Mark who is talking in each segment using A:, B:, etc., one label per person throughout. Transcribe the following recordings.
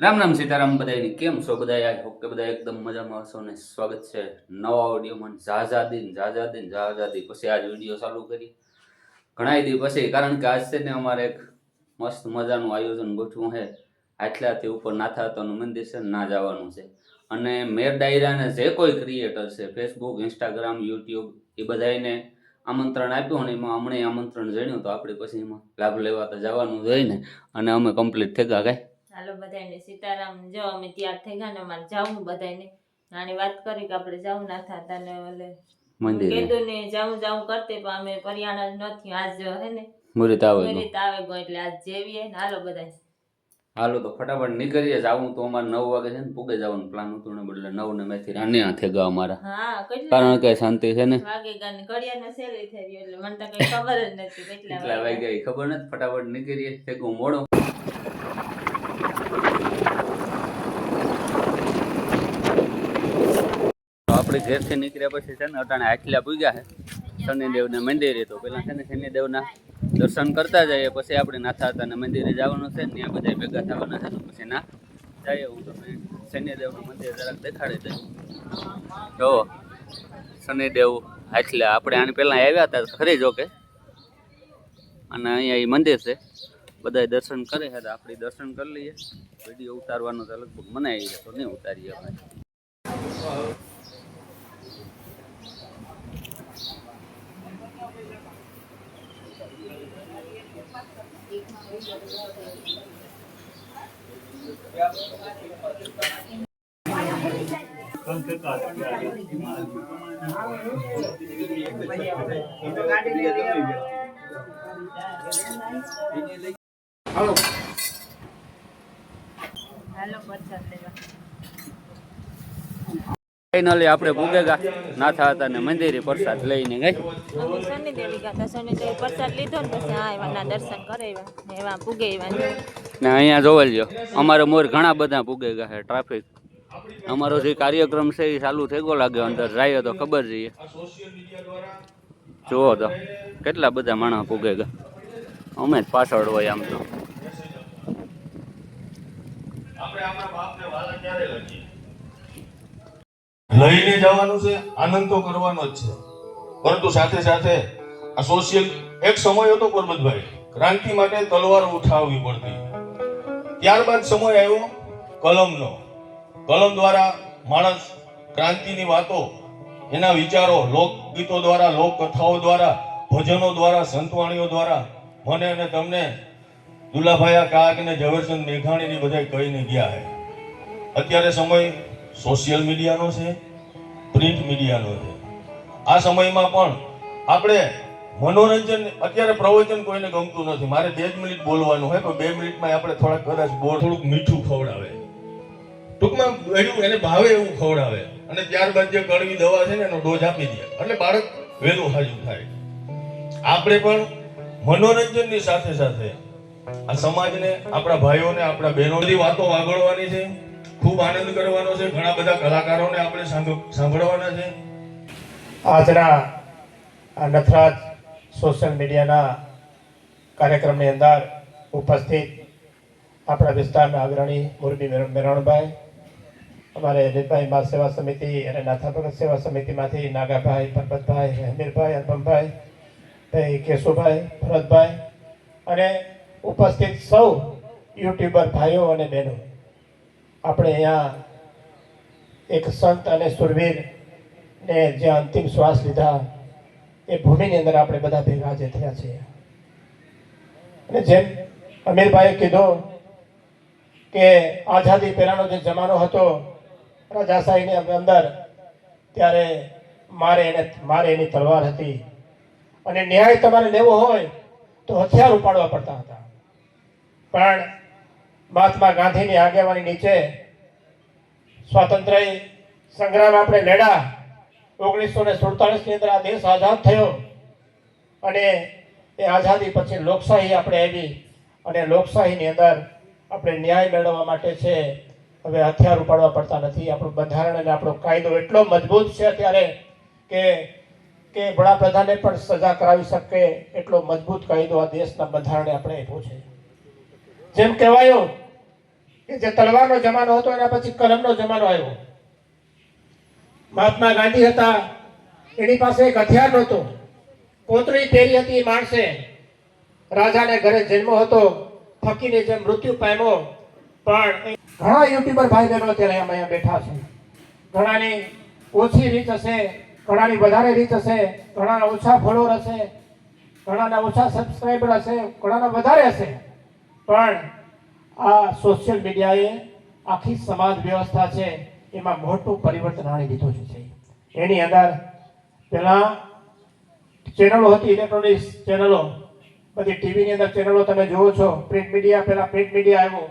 A: રામ રામ સીતારામ બધાની કેમ છો બધા આજ ઓકે બધા એકદમ મજામાં હશો ને સ્વાગત છે નવા ઓડિયોમાં ઝાઝાદી ને ઝાઝાદી. પછી આજ વીડિયો ચાલુ કરી. ઘણા દી પછી, કારણ કે આજ છે ને અમારે એક મસ્ત મજાનું આયોજન ગોઠવું છે. આટલાથી ઉપર નાથાતાનું મંદિર છે ના જવાનું છે. અને મેર ડાયરાને જે કોઈ ક્રિએટર છે ફેસબુક ઇન્સ્ટાગ્રામ યુટ્યુબ એ બધાને આમંત્રણ આપ્યું અને એમાં હમણાં આમંત્રણ જણ્યું તો આપણે પછી એમાં લાભ લેવા તો જવાનું જોઈને અને અમે કમ્પ્લીટ થઈ ગયા કાંઈ.
B: હાલો બધાને સીતારામ જો અમે તૈયાર થઈ ગયા ને અમારે જવું બધાને નાની વાત કરી કે આપણે જવું ના થતા ને ઓલે કીધું ને જવું જવું કરતી પણ અમે પરિયાણા જ નથી આજ હે ને.
A: મુરિત આવે તો.
B: આવે ગો એટલે આજ જેવીએ. ને હાલો બધા
A: હાલો તો ફટાફટ નીકળીએ જાવું તો અમારે નવ વાગે છે ને પૂગે જવાનું પ્લાન હતું ને બદલે નવ ને મેથી રાને હાથે ગયા અમારા. કારણ કે શાંતિ છે ને.
B: વાગે ગાને ને સેલી થઈ ગયો એટલે મને તો કઈ ખબર જ નથી કેટલા
A: કેટલા
B: વાગે
A: વાગ્યા ખબર નથી ફટાફટ નીકળીએ ભેગું મોડો તો આપણે ઘેરથી નીકળ્યા પછી છે ને અટાણે આટલા પૂજ્યા છે. શનિદેવના મંદિરે તો પેલા છે ને શનિદેવના દર્શન કરતા જઈએ, પછી આપણે નાથા હતાના મંદિરે જવાનું છે ને ત્યાં બધા ભેગા થવાના છે પછી ના જઈએ. હું તમે શનિદેવનું મંદિર જરાક દેખાડી દઉં. જો, શનિદેવ આટલા, આપણે આની પહેલાં આવ્યા હતા ખરી જો અને અહીંયા એ મંદિર છે. બધા દર્શન કરે છે આપણે દર્શન કરી લઈએ. વીડિયો ઉતારવાનો તો લગભગ મનાઈ જાય તો નહીં ઉતારીએ આપણે.
B: હાલો. પ્રસાદ લેવા.
A: ફાઇનલી આપણે પૂગેગા નાથા હતા ને મંદિરે પ્રસાદ લઈને ગઈ.
B: શનિ દેવી ગાતા શનિ દેવી પ્રસાદ લીધો ને પછી આ એવાના દર્શન કરાવ્યા એવા પૂગે એવા
A: ને અહીંયા જોવા લ્યો અમારે મોર ઘણા બધા પૂગેગા છે ટ્રાફિક અમારો જે કાર્યક્રમ છે એ ચાલુ થઈ ગયો લાગે અંદર જાય તો ખબર જઈએ. જુઓ તો કેટલા બધા માણસ પૂગેગા અમે જ પાછળ હોય આમ તો.
C: લઈને જવાનું છે, આનંદ તો કરવાનો જ છે. પરંતુ સાથે સાથે આ સોશિયલ એક સમય હતો પરબતભાઈ, ક્રાંતિ માટે તલવાર ઉઠાવવી પડતી. ત્યારબાદ સમય આવ્યો કલમનો. કલમ દ્વારા માણસ ક્રાંતિની વાતો, એના વિચારો, લોકગીતો દ્વારા, લોકકથાઓ દ્વારા, ભજનો દ્વારા, સંતવાણીઓ દ્વારા, મને અને તમને દુલાભાઈ કાક ને ઝવેરચંદ મેઘાણીની બધા કહીને ગયા છે અત્યારે સમય સોશિયલ મીડિયાનો છે. પ્રિન્ટ મીડિયાનો છે. આ સમયમાં પણ આપણે મનોરંજન અત્યારે પ્રવચન કોઈને ગમતું નથી. મારે બે જ મિનિટ બોલવાનું હોય, પણ બે મિનિટમાં આપણે થોડાક કદાચ બોલ થોડુંક મીઠું ખવડાવે. ટૂંકમાં એનું એને ભાવે એવું ખવડાવે. અને ત્યારબાદ જે કડવી દવા છે ને, એનો ડોઝ આપી દે. એટલે બાળક વહેલું હાજુ થાય. આપણે પણ મનોરંજનની સાથે સાથે આ સમાજને, આપણા ભાઈઓને, આપણા બહેનો બધી વાતો વાગળવાની છે. ખૂબ આનંદ કરવાનો છે. ઘણા બધા કલાકારોને આપણે સાંભ- સાંભળવાના છે.
D: આજના આ નથરાજ સોશિયલ મીડિયાના કાર્યક્રમની અંદર ઉપસ્થિત આપણા વિસ્તારના અગ્રણી મોરબી મેરણભાઈ, અમારે રીતભાઈ મા સેવા સમિતિ અને નાથા ભગત સેવા સમિતિમાંથી નાગાભાઈ, પરબતભાઈ હમીરભાઈ અનુપમભાઈ ભાઈ કેશુભાઈ, ભરતભાઈ અને ઉપસ્થિત સૌ યુટ્યુબર ભાઈઓ અને બહેનો. આપણે અહીંયા એક સંત અને સુરવીરને જે અંતિમ શ્વાસ લીધા, એ ભૂમિની અંદર આપણે બધા ભેગા જે થયા છીએ અને જેમ અમીરભાઈએ કીધું કે આઝાદી પહેલાંનો જે જમાનો હતો રાજાશાહીની અંદર ત્યારે મારે એને, મારે એની તલવાર હતી. અને ન્યાય તમારે લેવો હોય તો હથિયાર ઉપાડવા પડતા હતા. પણ મહાત્મા ગાંધીની આગેવાની નીચે સ્વાતંત્ર્ય સંગ્રામ આપણે લડ્યા ઓગણીસો ને સુડતાલીસની અંદર આ દેશ આઝાદ થયો. અને એ આઝાદી પછી લોકશાહી આપણે આવી અને લોકશાહીની અંદર આપણે ન્યાય મેળવવા માટે છે. હવે હથિયાર ઉપાડવા પડતા નથી. આપણું બંધારણ અને આપણો કાયદો એટલો મજબૂત છે અત્યારે કે કે વડાપ્રધાને પણ સજા કરાવી શકે એટલો મજબૂત કાયદો આ દેશના બંધારણે આપણે આપ્યો છે. જેમ કહેવાયો કે જે તલવારનો જમાનો હતો, એના પછી કલમનો જમાનો આવ્યો. મહાત્મા ગાંધી હતા, એની પાસે એક હથિયાર નહોતું. કોતરી પહેરી હતી માણસે. રાજાને ઘરે જન્મ હતો ફકીને જેમ મૃત્યુ પામ્યો, પણ ઘણા યુટ્યુબર ભાઈ બહેનો અત્યારે અમે અહીંયા બેઠા છે. ઘણાની ઓછી રીચ હશે, ઘણાની વધારે રીચ હશે, ઘણાના ઓછા ફોલોવર હશે, ઘણાના ઓછા સબસ્ક્રાઈબર હશે, ઘણાના વધારે હશે. પણ આ સોશિયલ મીડિયાએ આખી સમાજ વ્યવસ્થા છે, એમાં મોટું પરિવર્તન આણી દીધું છે એની અંદર પહેલા ચેનલો હતી ઇલેક્ટ્રોનિક્સ ચેનલો. બધી ટીવીની અંદર ચેનલો તમે જુઓ છો પ્રિન્ટ મીડિયા પહેલાં પ્રિન્ટ મીડિયા આવ્યો.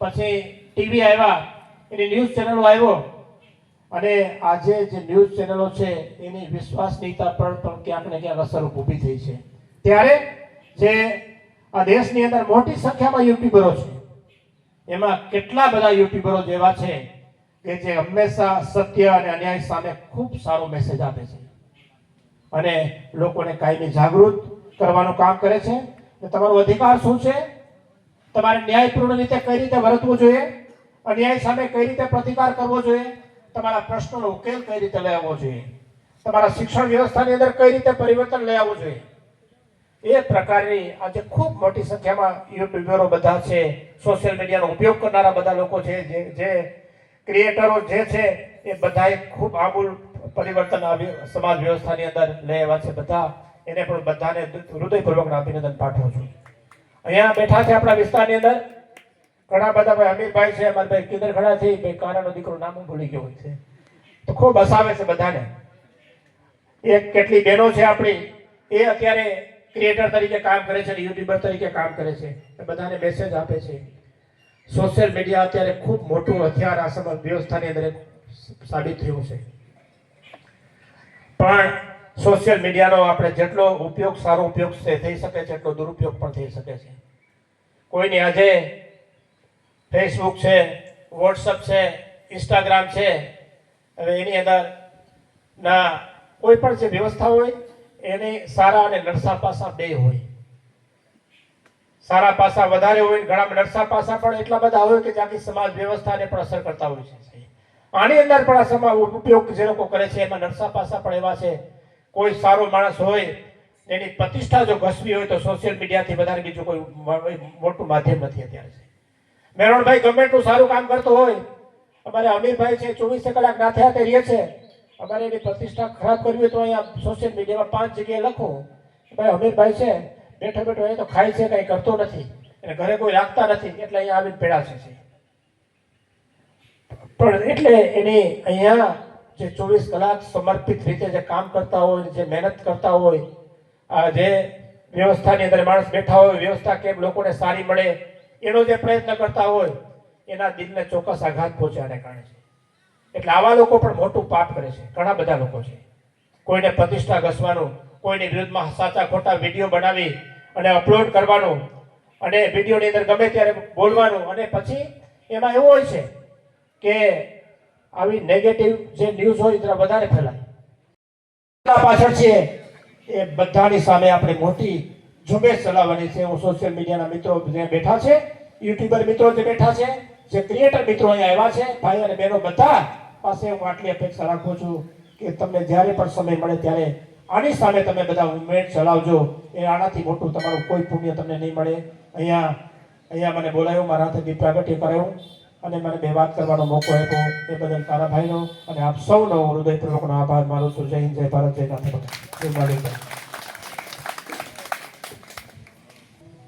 D: પછી ટીવી આવ્યા, એની ન્યૂઝ ચેનલો આવ્યો. અને આજે જે ન્યૂઝ ચેનલો છે, એની વિશ્વાસનીયતા પર પણ ક્યાંક ને ક્યાંક અસર ઊભી થઈ છે. ત્યારે જે આ દેશની અંદર મોટી સંખ્યામાં યુટ્યુબરો છે. એમાં કેટલા બધા યુટ્યુબરો જેવા છે કે જે હંમેશા સત્ય અને અન્યાય સામે ખૂબ સારો મેસેજ આપે છે. અને લોકોને કાયમી જાગૃત કરવાનું કામ કરે છે. તમારો અધિકાર શું છે? તમારે ન્યાયપૂર્ણ રીતે કઈ રીતે વર્તવું જોઈએ? અન્યાય સામે કઈ રીતે પ્રતિકાર કરવો જોઈએ? તમારા પ્રશ્નોનો ઉકેલ કઈ રીતે લઈ આવવો જોઈએ? તમારા શિક્ષણ વ્યવસ્થાની અંદર કઈ રીતે પરિવર્તન લઈ આવવું જોઈએ? એ પ્રકારની આજે ખૂબ મોટી સંખ્યામાં યુટ્યુબરો બધા છે સોશિયલ મીડિયાનો ઉપયોગ કરનારા બધા લોકો છે, જે જે ક્રિએટરો જે છે, એ બધાએ ખૂબ આમૂલ પરિવર્તન આવ્યું સમાજ વ્યવસ્થાની અંદર લઈ આવ્યા છે બધા. એને પણ બધાને હૃદયપૂર્વક અભિનંદન પાઠવું છું. અહીંયા બેઠા છે આપણા વિસ્તારની અંદર. ઘણા બધા ભાઈ અમીરભાઈ છે અમારા ભાઈ કિદર ખડા છે, ભાઈ કારાનો દીકરો નામ ભૂલી ગયો છે. તો ખૂબ હસાવે છે બધાને. એક કેટલી બહેનો છે આપણી. એ અત્યારે ક્રિએટર તરીકે કામ કરે છે અને યુટ્યુબર તરીકે કામ કરે છે. એ બધાને મેસેજ આપે છે. સોશિયલ મીડિયા અત્યારે ખૂબ મોટું હથિયાર આ સમગ્ર વ્યવસ્થાની અંદર સાબિત થયું છે. પણ સોશિયલ મીડિયાનો આપણે જેટલો ઉપયોગ, સારો ઉપયોગ થઈ શકે છે, એટલો દુરુપયોગ પણ થઈ શકે છે. કોઈની આજે ફેસબુક છે વોટ્સઅપ છે ઇન્સ્ટાગ્રામ છે, હવે એની અંદર ના કોઈ પણ જે વ્યવસ્થા હોય એની સારા અને નરસા પાસા બે હોય. સારા પાસા વધારે હોય ઘણા નરસા પાસા પણ એટલા બધા હોય કે જ્યાંથી સમાજ વ્યવસ્થાને પણ અસર કરતા હોય છે આની અંદર પણ આ સમા ઉપયોગ જે લોકો કરે છે, એમાં નરસા પાસા પણ એવા છે. કોઈ સારો માણસ હોય એની પ્રતિષ્ઠા જો ઘસવી હોય તો સોશિયલ મીડિયાથી વધારે બીજું કોઈ મોટું માધ્યમ નથી અત્યારે મેરોણભાઈ ગમે એટલું સારું કામ કરતો હોય, અમારે અમીરભાઈ છે, ચોવીસે કલાક નાથે હાથે રહે છે. અમારે એની પ્રતિષ્ઠા ખરાબ કરવી હોય તો અહીંયા સોશિયલ મીડિયામાં પાંચ જગ્યાએ લખો. ભાઈ, અમીરભાઈ છે, બેઠો બેઠો એ તો ખાય છે, કંઈ કરતો નથી. અને ઘરે કોઈ રાખતા નથી, એટલે અહીંયા આવીને પેડાશે છે. પણ એટલે એની અહીંયા જે ચોવીસ કલાક સમર્પિત રીતે જે કામ કરતા હોય, જે મહેનત કરતા હોય, આ જે વ્યવસ્થાની અંદર માણસ બેઠા હોય, વ્યવસ્થા કેમ લોકોને સારી મળે, એનો જે પ્રયત્ન કરતા હોય, એના દિલને ચોક્કસ આઘાત પહોંચ્યાને કારણે. છે એટલે આવા લોકો પણ મોટું પાપ કરે છે. ઘણા બધા લોકો છે. કોઈને પ્રતિષ્ઠા ઘસવાનું, કોઈની વિરુદ્ધમાં સાચા ખોટા વીડિયો બનાવી અને અપલોડ કરવાનું અને વિડીયોની અંદર ગમે ત્યારે બોલવાનું અને પછી એમાં એવું હોય છે કે આવી નેગેટિવ જે ન્યૂઝ હોય જરા વધારે ફેલાય. પાછળ છે એ બધાની સામે આપણે મોટી ઝુંબેશ ચલાવવાની છે. હું સોશિયલ મીડિયાના મિત્રો જે બેઠા છે. યુટ્યુબર મિત્રો જે બેઠા છે, જે ક્રિએટર મિત્રો અહીંયા આવ્યા છે, ભાઈ અને બહેનો બધા પાસે હું આટલી અપેક્ષા રાખું છું કે તમને જ્યારે પણ સમય મળે ત્યારે આની સામે તમે બધા મુવમેન્ટ ચલાવજો એ આનાથી મોટું તમારું કોઈ પુણ્ય તમને નહીં મળે. અહીંયા અહીંયા મને બોલાયો, મારા હાથે દીપ પ્રાગટ્ય કરાયું અને મને બે વાત કરવાનો મોકો આપ્યો. એ બદલ તારાભાઈનો અને આપ સૌનો હૃદયપૂર્વકનો આભાર માનું છું. જય હિન્દ, જય ભારત, જય નાથ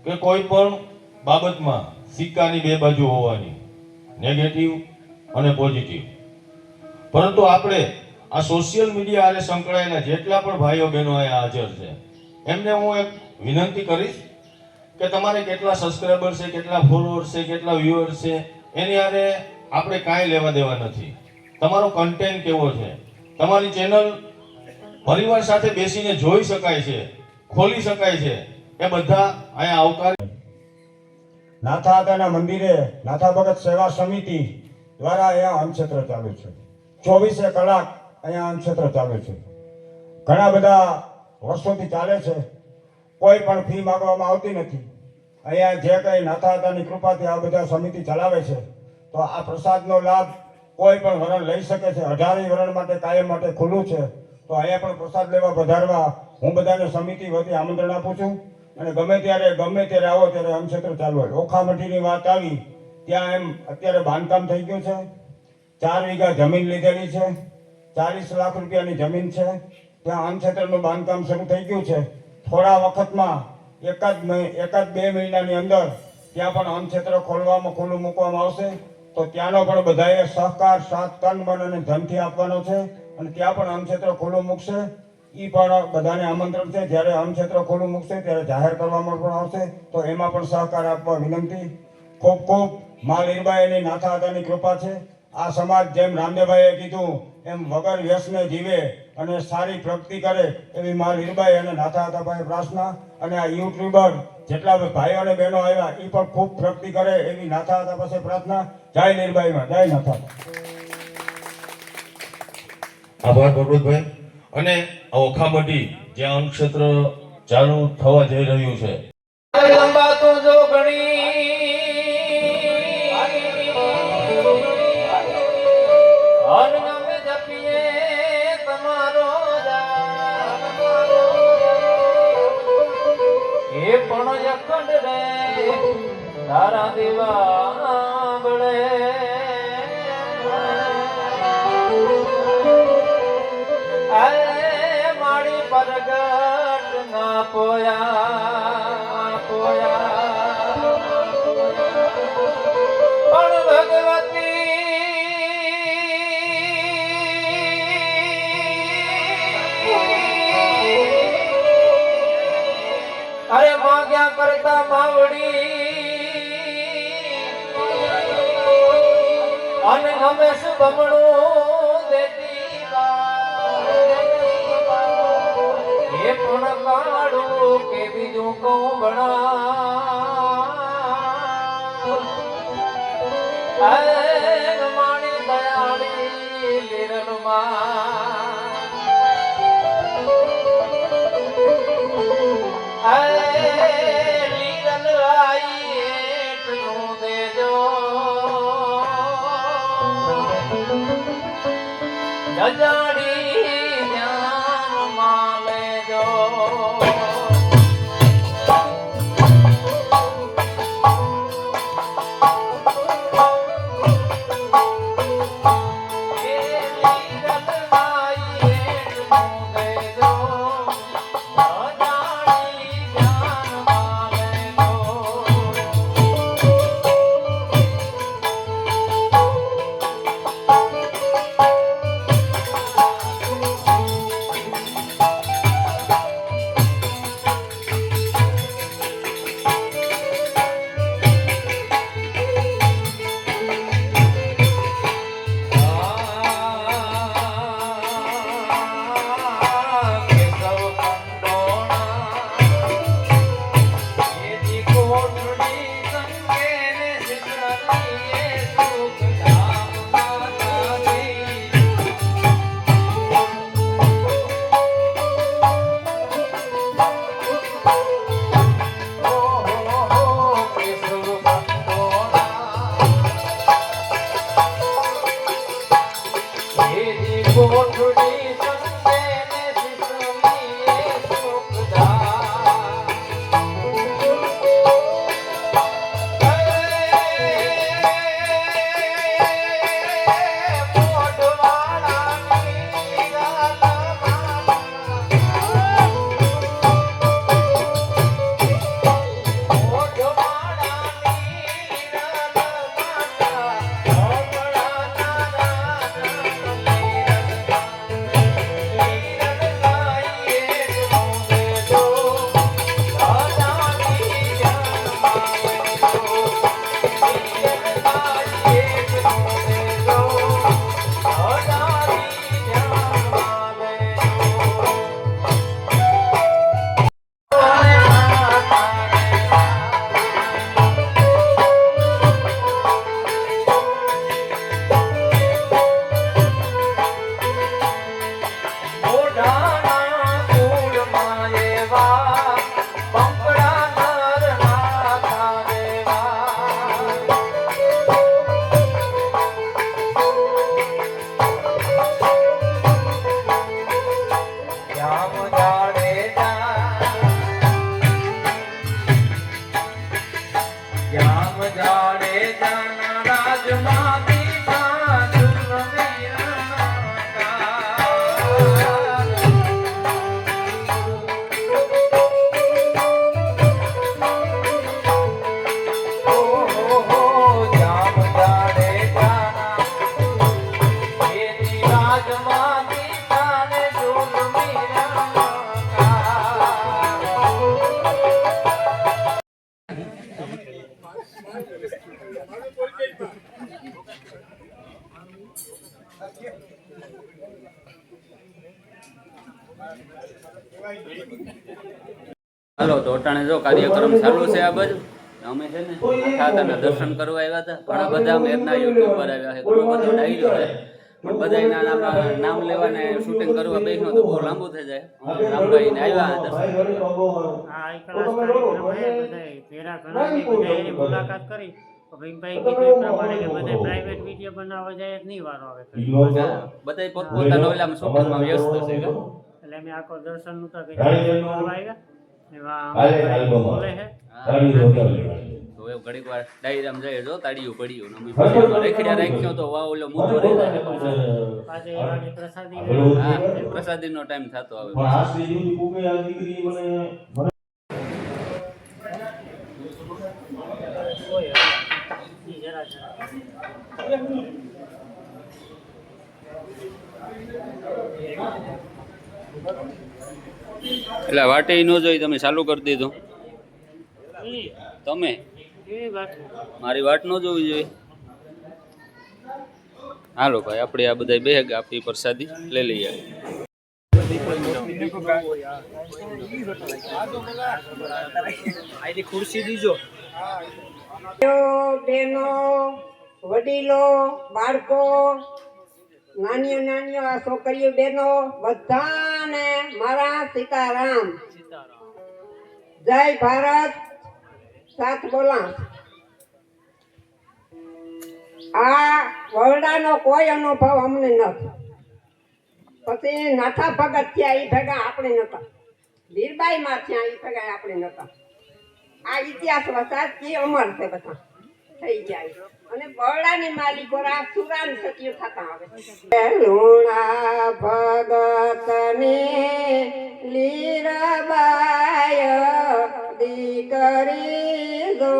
C: કે કોઈ પણ બાબતમાં સિક્કાની બે બાજુ હોવાની નેગેટિવ અને પોઝિટિવ પરંતુ આપણે આ સોશિયલ મીડિયા આરે સંકળાયેલા જેટલા પણ ભાઈઓ બહેનો અહીંયા હાજર છે, એમને હું એક વિનંતી કરીશ કે તમારે કેટલા સબસ્ક્રાઈબર છે, કેટલા ફોલોઅર્સ છે, કેટલા વ્યુઅર્સ છે, એની આરે આપણે કાંઈ લેવા દેવા નથી. તમારો કન્ટેન્ટ કેવો છે? તમારી ચેનલ પરિવાર સાથે બેસીને જોઈ શકાય છે, ખોલી શકાય છે, એ બધા અહીંયા આવકાર.
E: નાથા આદાના મંદિરે નાથા ભગત સેવા સમિતિ દ્વારા અહીંયા ક્ષેત્ર ચાલુ છે. ચોવીસે કલાક અહીંયા અન્નક્ષેત્ર ચાલે છે. ઘણા બધા વર્ષોથી ચાલે છે. કોઈ પણ ફી માંગવામાં આવતી નથી. અહીંયા જે કંઈ નાતા હતાની કૃપાથી આ બધા સમિતિ ચલાવે છે, તો આ પ્રસાદનો લાભ કોઈ પણ વરણ લઈ શકે છે. અઢારેય વરણ માટે કાયમ માટે ખુલ્લું છે. તો અહીંયા પણ પ્રસાદ લેવા વધારવા હું બધાને સમિતિ વતી આમંત્રણ આપું છું. અને ગમે ત્યારે ગમે ત્યારે આવો ત્યારે અન્નક્ષેત્ર ચાલુ હોય. ઓખામઠીની વાત આવી, ત્યાં એમ અત્યારે બાંધકામ થઈ ગયું છે. ચાર વીઘા જમીન લીધેલી છે, ચાલીસ લાખ રૂપિયાની જમીન છે, ત્યાં અન્નક્ષેત્રનું બાંધકામ શરૂ થઈ ગયું છે. થોડા વખતમાં એકાદ એકાદ બે મહિનાની અંદર ત્યાં પણ અન્નક્ષેત્ર ખોલવામાં, ખુલ્લું મૂકવામાં આવશે. તો ત્યાંનો પણ બધાએ સહકાર સાત તન, મન અને ધનથી આપવાનો છે અને ત્યાં પણ અન્નક્ષેત્ર ખુલ્લું મૂકશે. એ પણ બધાને આમંત્રણ છે, જ્યારે અન્નક્ષેત્ર ખુલ્લું મૂકશે, ત્યારે જાહેર કરવામાં પણ આવશે. તો એમાં પણ સહકાર આપવા વિનંતી. ખૂબ ખૂબ, મા લીરબાઈની નાથાદાની કૃપા છે. આ સમાજ જેમ રામદેવભાઈએ કીધું એમ વગર વ્યસને જીવે અને સારી પ્રગતિ કરે એવી મા લીરબાઈ અને નાથાદાભાઈ પ્રાર્થના. અને આ યુટ્યુબર જેટલા બી ભાઈઓ અને બહેનો આવ્યા એ પણ ખૂબ પ્રગતિ કરે એવી નાથાદા પાસે પ્રાર્થના. જય લીરબાઈમાં જય નાથા.
C: આભાર ભગવતભાઈ. અને આ ઓખામટી જ્યાં ક્ષેત્ર ચાલુ થવા જઈ રહ્યું છે.
F: લંબાતું જો ગણી તારા દેવા બળે મારી પરગટ ના પોયા પોયા. પણ ભગવતી અરે માગ્યા કરતા માવડી હંમેશ બમણું દેતી એ પણ કાઢું કે બીજું કહું બણા માણી દયાળી લીરલમાં 大家。
A: હાલો, તો જો કાર્યક્રમ ચાલુ છે આ બાજુ. અમે છે ને ખાતાના દર્શન કરવા આવ્યા હતા. ઘણા બધા મેરના પર આવ્યા છે. ઘણો બધો ડાયરો છે. પણ નામ લેવાને શૂટિંગ કરવા બેસનો તો બહુ લાંબુ થઈ જાય. રામભાઈ ને આવ્યા
G: મુલાકાત કરી. ભીમભાઈ કીધું એ પ્રમાણે કે બધાય પ્રાઇવેટ વીડિયો બનાવવા જાય નહીં વારો આવે.
A: હા, બધાય પોતપોતાના ઓલામાં શૂટિંગમાં વ્યસ્ત છે
G: એટલે અમે આખો દર્શનનું તો આવ્યા. એવા. બોલે છે.
A: ઘડીક વાર ડાયરામ જાય જો તાળીયું પડ્યું રેખડ્યા રાખ્યો તો વાવ ઓલો મૂંઝો રહી જાય પાછો.
G: પ્રસાદી
A: નો પ્રસાદીનો ટાઈમ થતો આવે. એટલે વાટે ન જોઈ તમે ચાલુ કરી દીધું. તમે? મારી વાટ ન જોવી જોઈએ. હાલો ભાઈ આપણે આ બધા બેગ આપી પ્રસાદી લઈ લઈએ.
H: ભાઈઓ, બહેનો વડીલો બાળકો નાનીઓ નાનીઓ આ છોકરીઓ બહેનો બધાને મારા સીતારામ. જય ભારત. સાત બોલા આ વરડાનો કોઈ અનુભવ અમને નથી. પછી નાથા ભગત થયા એ ભેગા આપણે નતા. વીરબાઈ માં થયા એ ભેગા આપણે નતા. આ ઇતિહાસ વસાત એ અમર છે બધા. થઈ જાય. અને બરડાની માલિકો સુરાન સતીઓ થતા આવે લુણા ભગત ને લીરબાય દીકરી જો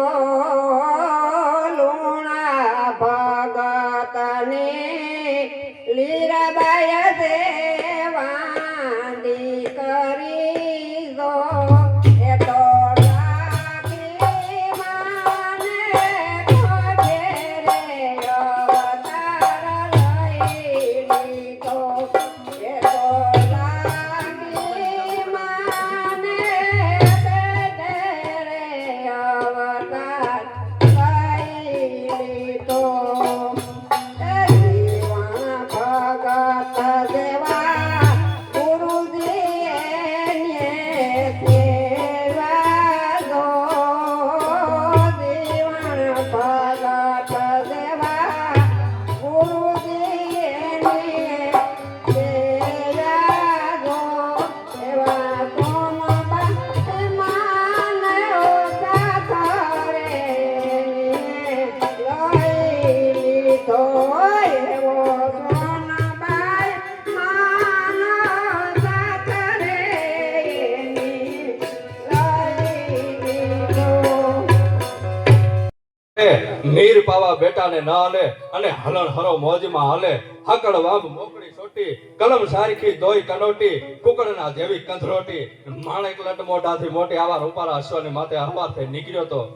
I: બેટાને ન હાલે, અને હલણ હરો મોજમાં હલે. હાકડ વાબ મોકળી સોટી, કલમ સારખી દોઈ કનોટી, કુકડના જેવી કંથરોટી માણેક લટ મોઢાથી મોટી આવા રૂપારા અશ્વને માથે હવાર થઈ નીકળ્યો તો.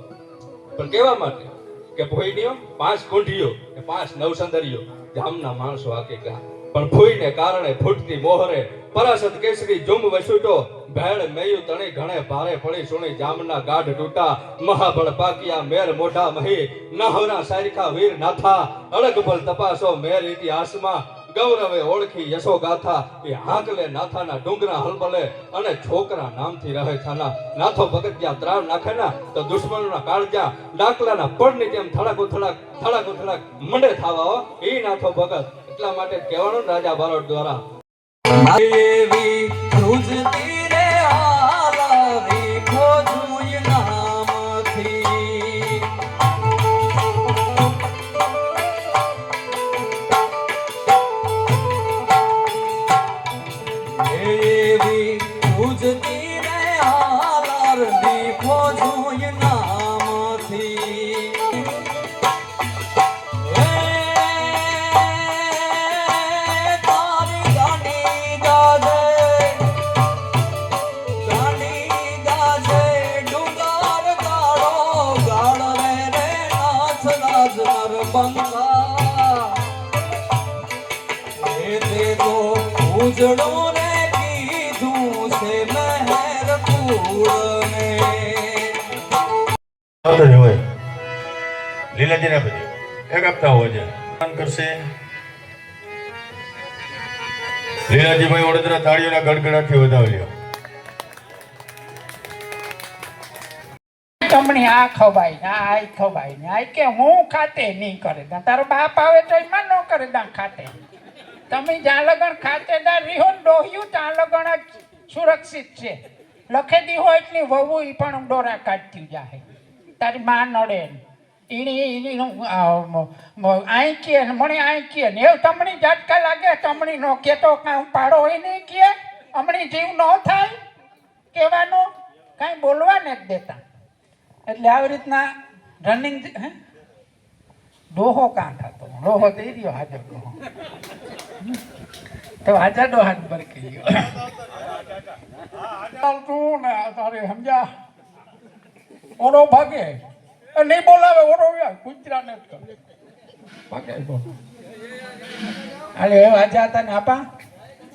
I: પણ કેવા માટે? કે ભોઈનીઓ પાંચ કુંઢીઓ પાંચ નવસંદરીઓ ગામના માણસો આકે ગા પણ ભોઈને કારણે ફૂટતી મોહરે પરાસત કેસરી જુમ વસુટો, ભેળ મેયુ તણી ઘણે ભારે પડી સુણી જામના ગાઢ ટૂટા, મહાબળ પાકિયા, મેર મોઢા મહી નહવરા સારખા વીર નાથા અળગબલ તપાસો મેર ઇતિહાસમાં ગૌરવે ઓળખી યશો ગાથા, એ હાકલે નાથાના ડુંગરા હલબલે અને છોકરા નામથી રહે થાના. નાથો ભગત જ્યાં ત્રાણ નાખે ના તો દુશ્મનોના કાળજા ડાકલાના પડની જેમ થળક ઉથળક થળક ઉથળક મંડે થાવા એ નાથો ભગત એટલા માટે કહેવાનું રાજા બારોટ દ્વારા.
J: એવી
C: આવતા હોય. લીલાજીને આપી બધી એક આપતા હોય કરશે. લીલાજીભાઈ વડોદરા તાળીઓના ગડગડાટથી વધાવી લ્યો.
K: તમને ને ને હું ખાતે નહીં કરે દા તારો બાપ આવે તો એમાં ન કરે દા ખાતે. તમે જ્યાં લગન ખાતેદાર રહ્યો ને ડોહ્યું, ત્યાં લગણ સુરક્ષિત છે. લખેદી હોય એટલી વહુ એ પણ ડોરા કાઢતી જાય તારી માં નડે. ને ઈણી ઈણીનું આઈ કે મને આઈ કે ને. એવું તમને ઝાટકા લાગે તમને નો કે તો કાંઈ પાડો હોય નહીં કે. હમણી જીવ ન થાય કહેવાનું. કાંઈ બોલવા ને જ દેતા. એટલે આવી રીતના રનિંગ હે? ડોહો કાં થતો ડોહો દઈ રહ્યો હાજર ડોહો તો હાજર ડો હાથ પર ચાલ તું ને તારે સમજા. ઓરો ભાગે. એ નહીં બોલાવે ઓરો યાર કુતરા ને. ભાગે. અરે એ વાજા હતા ને આપા.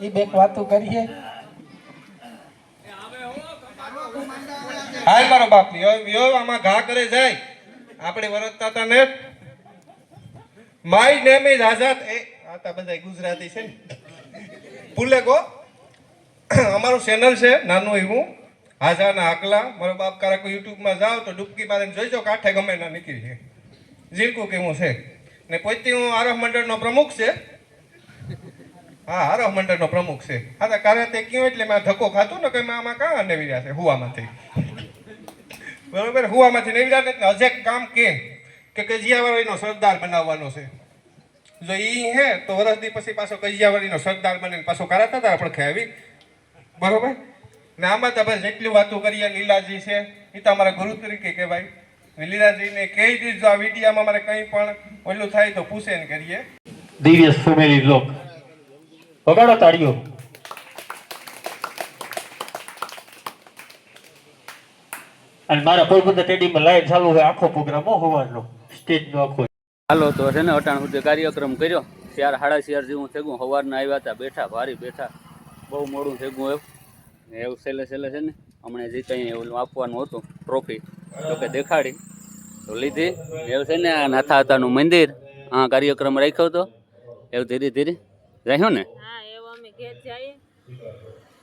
K: એ બેક વાતો કરીએ.
L: હાય મારો બાપ. યો યો આમાં ઘા કરે જાય. આપણે વરતતા હતા ને માય નેમ ઇઝ આઝાદ એ આ તો બધા ગુજરાતી છે ને. ભૂલે કો અમારું ચેનલ છે નાનું એવું. હાજાના આકલા મારો બાપ કારક યુટ્યુબમાં જાઓ તો ડૂબકી મારીને જોઈજો કાંઠે ગમે ના નીકળી છે જીરકું કેવું છે? ને પોતે હું આરફ મંડળનો પ્રમુખ છે. હા આરફ મંડળનો પ્રમુખ છે. હા, તો કારણ તે કયું એટલે મેં ધક્કો ખાતો ને કે આમાં કાં નેવી રહ્યા છે? હુવામાંથી. બરોબર? હુવામાંથી નેવી રહ્યા એટલે હજે કામ કે કે કજિયાવાળીનો સરદાર બનાવવાનો છે. જો ઈ હે, તો વરસદી પછી પાછો કજિયાવાળીનો સરદાર બને પાછો કરાતા હતા આપણે આવી? બરોબર? ને આમાં જેટલી વાતો કરીએ લીલાજી છે એ તો અમારા ગુરુ તરીકે કહેવાય. ને લીલાજીને કહી દીધું આ વિડીયામાં મારે કંઈ પણ ઓલું થાય તો પૂછે ને કરીએ
D: દિવ્ય સુમેરી લોક. વગાડો તાળીઓ. અને મારા પોરબંદર સ્ટેડિયમમાં લાઈવ ચાલુ હોય આખો પ્રોગ્રામ હોવાનો. સ્ટેજનો આખો.
A: હાલો તો છે ને અટાણ સુધી કાર્યક્રમ કર્યો. ચાર સાડા ચાર જેવું થયું સવારના આવ્યા હતા બેઠા ભારી બેઠા. બહુ મોડું થયું એવું એવું છેલ્લે છેલ્લે છે ને, હમણાં જે કંઈ એવું આપવાનું હતું ટ્રોફી તો કે દેખાડી. તો લીધી, એવું છે ને, આ નાથા હતાનું મંદિર, આ કાર્યક્રમ રાખ્યો હતો. એવું ધીરે ધીરે રાખ્યો ને?
B: હા, એવું અમે ઘેર જઈએ.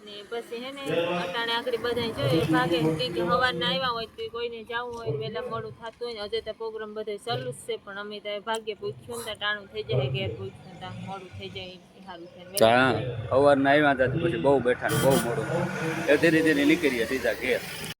B: ને પછી હે ને, અટાણે આખરી બધા જોઈએ ભાગે કંઈક સવારના આવ્યા હોય તો કોઈને જવું હોય, વહેલા મોડું થતું હોય ને, હજે તો પ્રોગ્રામ બધે ચાલુ જ છે, પણ અમે તો ભાગ્ય પૂછ્યું ને ટાણું થઈ જાય, ઘેર પૂછ્યું મોડું થઈ જાય
A: હા સવારના આવ્યા હતા પછી બહુ બેઠા બહુ મોડું ધીરે ધીરે નીકળીએ સીધા ઘેર.